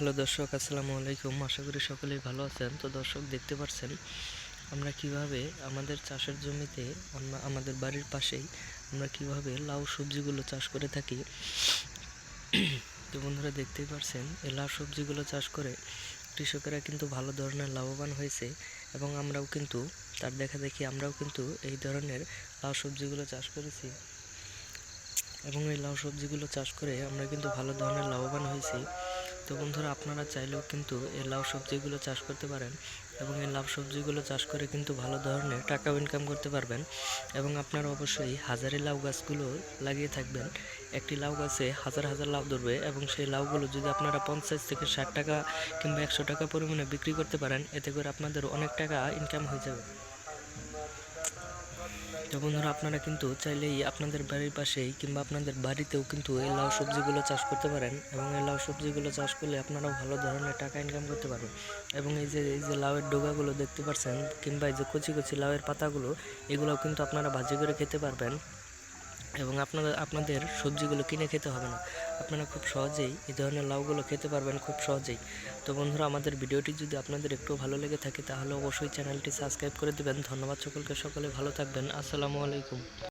Hello দর্শক, আসসালামু আলাইকুম। আশা করি সকলেই ভালো আছেন। তো দর্শক, দেখতে পাচ্ছেন আমরা কীভাবে আমাদের চাষের জমিতে আমাদের বাড়ির পাশেই আমরা কীভাবে লাউ সবজিগুলো চাষ করে থাকি। তো বন্ধুরা, দেখতেই পারছেন, এই লাউ সবজিগুলো চাষ করে কৃষকেরা কিন্তু ভালো ধরনের লাভবান হয়েছে এবং আমরাও কিন্তু তার দেখা দেখি আমরাও কিন্তু এই ধরনের লাউ সবজিগুলো চাষ করেছি। এবং এই লাউ সবজিগুলো চাষ করে আমরা কিন্তু ভালো ধরনের লাভবান হয়েছি। তো বন্ধুরা, আপনারা চাইলেও কিন্তু এই লাউ সবজিগুলো চাষ করতে পারেন এবং এই লাউ সবজিগুলো চাষ করে কিন্তু ভালো ধরনের টাকাও ইনকাম করতে পারবেন এবং আপনারা অবশ্যই হাজারে লাউ গাছগুলো লাগিয়ে থাকবেন। একটি লাউ গাছে হাজার হাজার লাউ ধরবে এবং সেই লাউগুলো যদি আপনারা পঞ্চাশ থেকে ষাট টাকা কিংবা একশো টাকা পরিমাণে বিক্রি করতে পারেন, এতে করে আপনাদের অনেক টাকা ইনকাম হয়ে যাবে। তো বন্ধুরা, আপনারা কিন্তু চাইলেই আপনাদের বাড়ির পাশেই কিংবা আপনাদের বাড়িতেও কিন্তু এই লাউ সবজিগুলো চাষ করতে পারেন এবং এই লাউ সবজিগুলো চাষ করলে আপনারাও ভালো ধরনের টাকা ইনকাম করতে পারবেন। এবং এই যে এই যে লাউয়ের ডোগাগুলো দেখতে পাচ্ছেন কিংবা এই যে কচি কচি লাউয়ের পাতাগুলো, এগুলোও কিন্তু আপনারা ভাজি করে খেতে পারবেন। এবং আপনাদের আপনাদের সবজিগুলো কিনে খেতে হবে না। আপনারা খুব সহজেই এই ধরনের লাউগুলো খেতে পারবেন খুব সহজেই। তো বন্ধুরা, আমাদের ভিডিওটি যদি আপনাদের একটু ভালো লেগে থাকে, তাহলে অবশ্যই চ্যানেলটি সাবস্ক্রাইব করে দেবেন। ধন্যবাদ সকলকে, সকলে ভালো থাকবেন। আসসালামু আলাইকুম।